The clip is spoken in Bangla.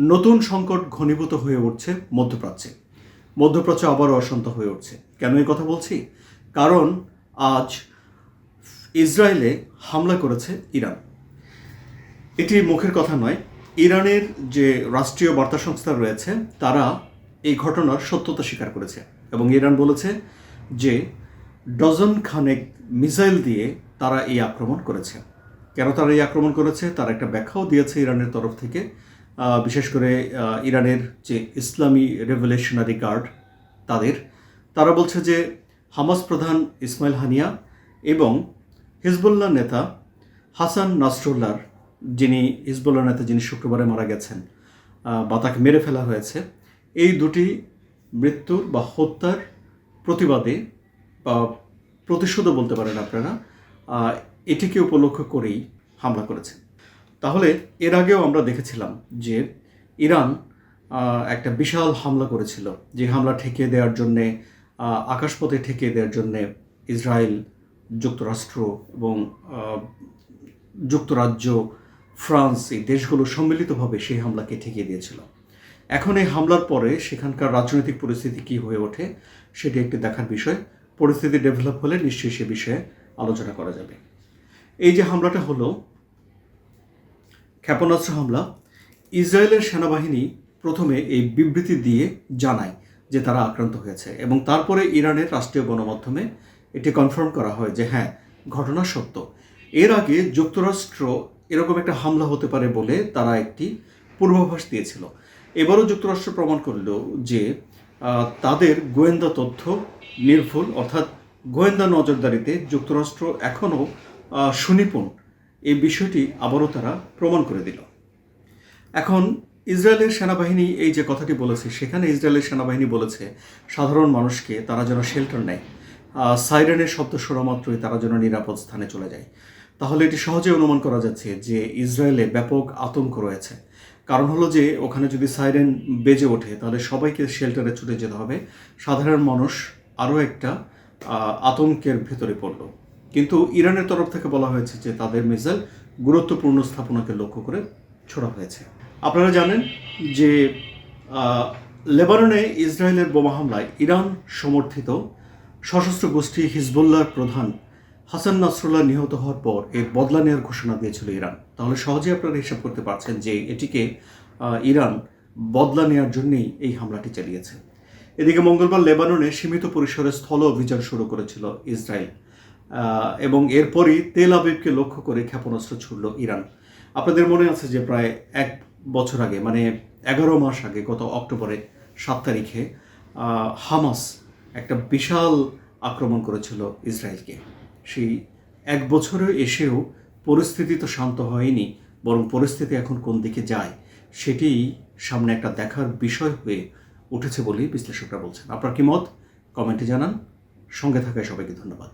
নতুন সংকট ঘনীভূত হয়ে উঠছে মধ্যপ্রাচ্যে। মধ্যপ্রাচ্য আবারও অশান্ত হয়ে উঠছে। কেন এই কথা বলছি? কারণ আজ ইসরায়েলে হামলা করেছে ইরান। এটি মুখের কথা নয়। ইরানের যে রাষ্ট্রীয় বার্তা সংস্থা রয়েছে, তারা এই ঘটনার সত্যতা স্বীকার করেছে এবং ইরান বলেছে যে ডজন খানেক মিসাইল দিয়ে তারা এই আক্রমণ করেছে। কেন তারা এই আক্রমণ করেছে? তার একটা ব্যাখ্যাও দিয়েছে ইরানের তরফ থেকে। বিশেষ করে ইরানের যে ইসলামী রেভলিউশনারি গার্ড, তাদের, তারা বলছে যে হামাস প্রধান ইসমাইল হানিয়া এবং হিজবুল্লাহ নেতা হাসান নাসরুল্লাহর, যিনি হিজবুল্লাহ নেতা যিনি শুক্রবারে মারা গেছেন বা তাকে মেরে ফেলা হয়েছে, এই দুটি মৃত্যুর বা হত্যার প্রতিবাদে বা প্রতিশোধও বলতে পারেন আপনারা এটিকে উপলক্ষ করেই হামলা করেছে তাহলে এর আগেও আমরা দেখেছিলাম যে ইরান একটা বিশাল হামলা করেছিল। যে হামলা ঠেকিয়ে দেওয়ার জন্যে আকাশপথে ঠেকিয়ে দেওয়ার জন্যে ইসরায়েল, যুক্তরাষ্ট্র এবং যুক্তরাজ্য, ফ্রান্স এই দেশগুলো সম্মিলিতভাবে সেই হামলাকে ঠেকিয়ে দিয়েছিল। এখন এই হামলার পরে সেখানকার রাজনৈতিক পরিস্থিতি কী হয়ে ওঠে সেটি একটি দেখার বিষয়। পরিস্থিতি ডেভেলপ হলে নিশ্চয়ই সে বিষয়ে আলোচনা করা যাবে। এই যে হামলাটা হলো ক্ষেপণাস্ত্র হামলা ইসরায়েলের সেনাবাহিনী প্রথমে এই বিবৃতি দিয়ে জানায় যে তারা আক্রান্ত হয়েছে এবং তারপরে ইরানের রাষ্ট্রীয় গণমাধ্যমে এটি কনফার্ম করা হয় যে হ্যাঁ ঘটনা সত্য। এর আগে যুক্তরাষ্ট্র এরকম একটা হামলা হতে পারে বলে তারা একটি পূর্বাভাস দিয়েছিল। এবারও যুক্তরাষ্ট্র প্রমাণ করল যে তাদের গোয়েন্দা তথ্য নির্ভুল, অর্থাৎ গোয়েন্দা নজরদারিতে যুক্তরাষ্ট্র এখনও সুনিপুণ এই বিষয়টি আবারও তারা প্রমাণ করে দিল। এখন ইসরায়েলের সেনাবাহিনী এই যে কথাটি বলেছে, সেখানে ইসরায়েলের সেনাবাহিনী বলেছে, সাধারণ মানুষকে তারা যেন শেল্টার নেয়। সাইরেনের শব্দ শোনা মাত্রই তারা যেন নিরাপদ স্থানে চলে যায়। তাহলে এটি সহজে অনুমান করা যাচ্ছে যে ইসরায়েলে ব্যাপক আতঙ্ক রয়েছে। কারণ হলো যে, ওখানে যদি সাইরেন বেজে ওঠে, তাহলে সবাইকে শেল্টারে ছুটে যেতে হবে। সাধারণ মানুষ আরও একটা আতঙ্কের ভেতরে পড়ল। কিন্তু ইরানের তরফ থেকে বলা হয়েছে যে তাদের মিসাইল গুরুত্বপূর্ণ স্থাপনাকে লক্ষ্য করে ছোড়া হয়েছে। আপনারা জানেন যে লেবাননে ইসরায়েলের বোমা হামলায় ইরান সমর্থিত সশস্ত্র গোষ্ঠী হিজবুল্লাহর প্রধান হাসান নাসরুল্লাহ নিহত হওয়ার পর এর বদলা নেওয়ার ঘোষণা দিয়েছিল ইরান। তাহলে সহজে আপনারা হিসাব করতে পারছেন যে এটিকে ইরান বদলা নেওয়ার জন্যই এই হামলাটি চালিয়েছে। এদিকে মঙ্গলবার লেবাননে সীমিত পরিসরে স্থল অভিযান শুরু করেছিল ইসরায়েল। এবং এরপরই তেল আবিবকে লক্ষ্য করে ক্ষেপণাস্ত্র ছুড়ল ইরান। আপনাদের মনে আছে যে প্রায় এক বছর আগে মানে এগারো মাস আগে, গত অক্টোবরে সাত তারিখে হামাস একটা বিশাল আক্রমণ করেছিল ইসরায়েলকে। সেই এক বছরে এসেও পরিস্থিতি তো শান্ত হয়নি, বরং পরিস্থিতি এখন কোন দিকে যায় সেটি সামনে একটা দেখার বিষয় হয়ে উঠেছে বলেই বিশ্লেষকরা বলছেন। আপনার কি মত? কমেন্টে জানান। সঙ্গে থাকায় সবাইকে ধন্যবাদ।